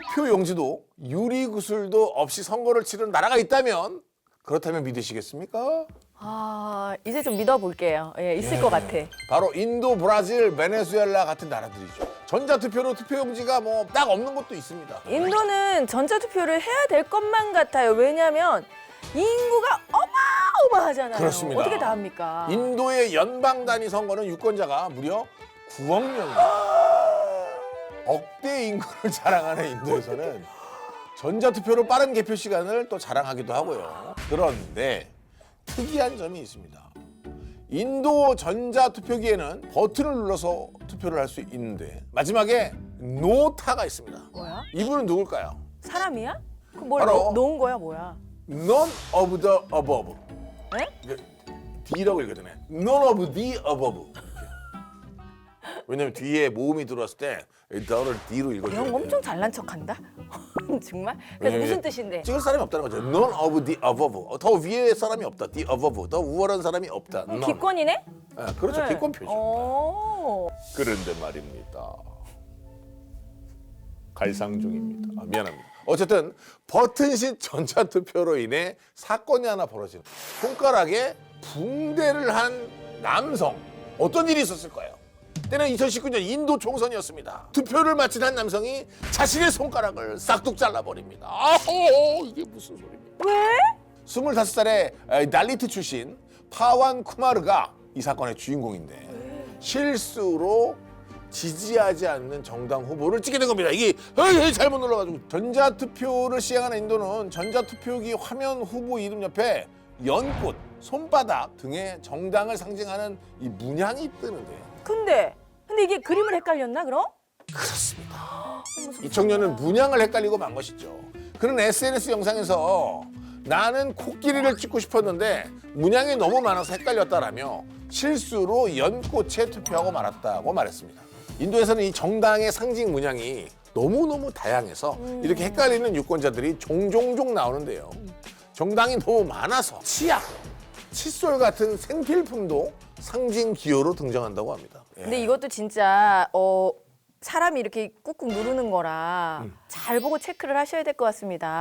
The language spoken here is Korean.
투표 용지도 유리 구슬도 없이 선거를 치른 나라가 있다면 그렇다면 믿으시겠습니까? 아 이제 좀 믿어볼게요. 예, 있을 것 같아. 바로 인도, 브라질, 베네수엘라 같은 나라들이죠. 전자투표로 투표용지가 뭐 딱 없는 곳도 있습니다. 인도는 전자투표를 해야 될 것만 같아요. 왜냐하면 인구가 어마어마하잖아요. 그렇습니다. 어떻게 다 합니까? 인도의 연방 단위 선거는 유권자가 무려 9억 명입니다. 억대 인구를 자랑하는 인도에서는 전자투표로 빠른 개표 시간을 또 자랑하기도 하고요. 그런데 특이한 점이 있습니다. 인도 전자투표기에는 버튼을 눌러서 투표를 할 수 있는데 마지막에 노타가 있습니다. 뭐야? 이분은 누굴까요? 사람이야? 그뭘 바로- 놓은 거야 뭐야? None of the above. 네? D라고 읽거든요. None of the above. 왜냐면 뒤에 모음이 들어왔을 때 더를 D로 읽어줘야 형. 엄청 잘난 척한다. 정말? 그래서 왜냐면 무슨 뜻인데? 찍을 사람이 없다는 거죠. None of the above. 어, 더 위에 사람이 없다. The above. 더 우월한 사람이 없다. None. 기권이네? 아, 그렇죠. 네. 기권표죠. 오. 그런데 말입니다. 갈상 중입니다. 아, 미안합니다. 어쨌든 버튼식 전자투표로 인해 사건이 하나 벌어지는 손가락에 붕대를 한 남성 어떤 일이 있었을까요? 때는 2019년 인도 총선이었습니다. 투표를 마친 한 남성이 자신의 손가락을 싹둑 잘라버립니다. 아호 이게 무슨 소리입니까? 왜? 25살의 달리트 출신 파완 쿠마르가 이 사건의 주인공인데 실수로 지지하지 않는 정당 후보를 찍게 된 겁니다. 이게 에이, 에이, 잘못 눌러가지고 전자투표를 시행하는 인도는 전자투표기 화면 후보 이름 옆에 연꽃, 손바닥 등의 정당을 상징하는 이 문양이 뜨는데 근데 근데 이게 그림을 헷갈렸나 그럼? 그렇습니다. 이 청년은 문양을 헷갈리고 만 것이죠. 그는 SNS 영상에서 나는 코끼리를 찍고 싶었는데 문양이 너무 많아서 헷갈렸다라며 실수로 연꽃에 투표하고 말았다고 말했습니다. 인도에서는 이 정당의 상징 문양이 너무너무 다양해서 이렇게 헷갈리는 유권자들이 종종종 나오는데요. 정당이 너무 많아서 치약, 칫솔 같은 생필품도 상징 기호로 등장한다고 합니다. 예. 근데 이것도 진짜 어 사람이 이렇게 꾹꾹 누르는 거라 음. 잘 보고 체크를 하셔야 될 것 같습니다.